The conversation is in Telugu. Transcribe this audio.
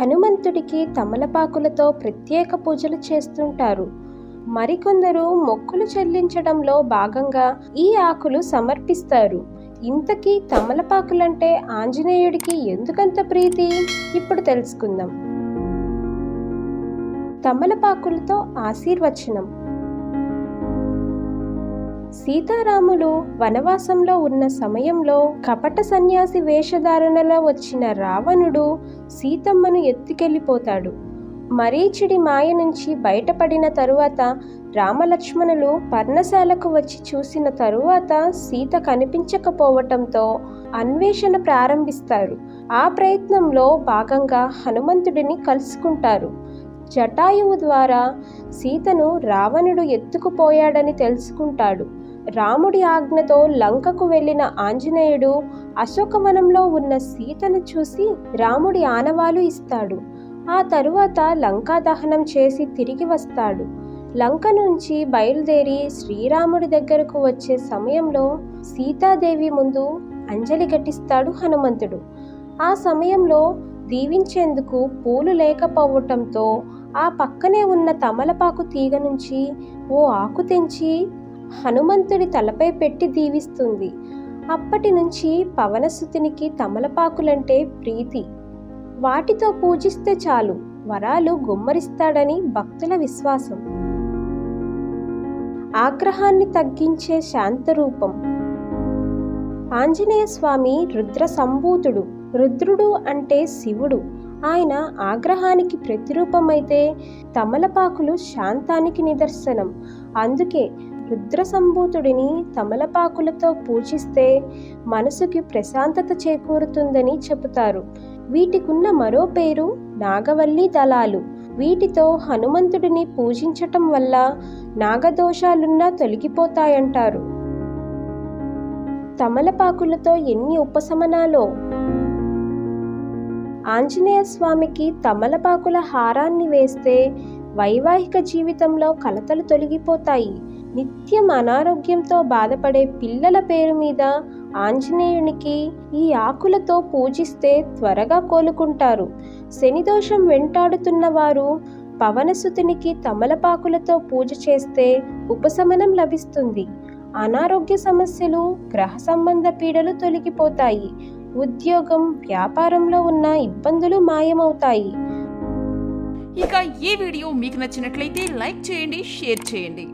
హనుమంతుడికి తమలపాకులతో ప్రత్యేక పూజలు చేస్తుంటారు. మరికొందరు మొక్కులు చెల్లించడంలో భాగంగా ఈ ఆకులు సమర్పిస్తారు. ఇంతకీ తమలపాకులంటే ఆంజనేయుడికి ఎందుకంత ప్రీతి? ఇప్పుడు తెలుసుకుందాం. తమలపాకులతో ఆశీర్వచనం. సీతారాములు వనవాసంలో ఉన్న సమయంలో కపట సన్యాసి వేషధారణలో వచ్చిన రావణుడు సీతమ్మను ఎత్తుకెళ్ళిపోతాడు. మరీచిడి మాయ నుంచి బయటపడిన తరువాత రామలక్ష్మణులు పర్ణశాలకు వచ్చి చూసిన తరువాత సీత కనిపించకపోవటంతో అన్వేషణ ప్రారంభిస్తారు. ఆ ప్రయత్నంలో భాగంగా హనుమంతుడిని కలుసుకుంటారు. జటాయువు ద్వారా సీతను రావణుడు ఎత్తుకుపోయాడని తెలుసుకుంటాడు. రాముడి ఆజ్ఞతో లంకకు వెళ్ళిన ఆంజనేయుడు అశోకవనంలో ఉన్న సీతను చూసి రాముడి ఆనవాలు ఇస్తాడు. ఆ తరువాత లంకా దహనం చేసి తిరిగి వస్తాడు. లంక నుంచి బయలుదేరి శ్రీరాముడి దగ్గరకు వచ్చే సమయంలో సీతాదేవి ముందు అంజలి ఘటిస్తాడు హనుమంతుడు. ఆ సమయంలో దీవించేందుకు పూలు లేకపోవటంతో ఆ పక్కనే ఉన్న తమలపాకు తీగ నుంచి ఓ ఆకు తెంచి హనుమంతుడి తలపై పెట్టి దీవిస్తుంది. అప్పటి నుంచి పవనసుతునికి తమలపాకులంటే ప్రీతి. వాటితో పూజిస్తే చాలు వరాలు గుమ్మరిస్తాడని భక్తుల విశ్వాసం. ఆగ్రహాన్ని తగ్గించే శాంతరూపం. ఆంజనేయ స్వామి రుద్ర సంభూతుడు రుద్రుడు అంటే శివుడు. ఆయన ఆగ్రహానికి ప్రతిరూపమైతే తమలపాకులు శాంతానికి నిదర్శనం. అందుకే రుద్ర సంభూతుడిని తమలపాకులతో పూజిస్తే మనసుకి ప్రశాంతత చేకూరుతుందని చెబుతారు. వీటికున్న మరో పేరు నాగవల్లి దళాలు. వీటితో హనుమంతుడిని పూజించటం వల్ల నాగదోషాలున్నా తొలగిపోతాయంటారు. తమలపాకులతో ఎన్ని ఉపశమనాలో ఆంజనేయ స్వామికి తమలపాకుల హారాన్ని వేస్తే వైవాహిక జీవితంలో కలతలు తొలగిపోతాయి. నిత్యం అనారోగ్యంతో బాధపడే పిల్లల పేరు మీద ఆంజనేయునికి ఈ ఆకులతో పూజిస్తే త్వరగా కోలుకుంటారు. శనిదోషం వెంటాడుతున్న వారు పవనసుతునికి తమలపాకులతో పూజ చేస్తే ఉపశమనం లభిస్తుంది. అనారోగ్య సమస్యలు గ్రహ సంబంధ పీడలు తొలగిపోతాయి. ఉద్యోగం వ్యాపారంలో ఉన్న ఇబ్బందులు మాయమవుతాయి. ఇక ఈ వీడియో మీకు నచ్చినట్లయితే లైక్ చేయండి షేర్ చేయండి.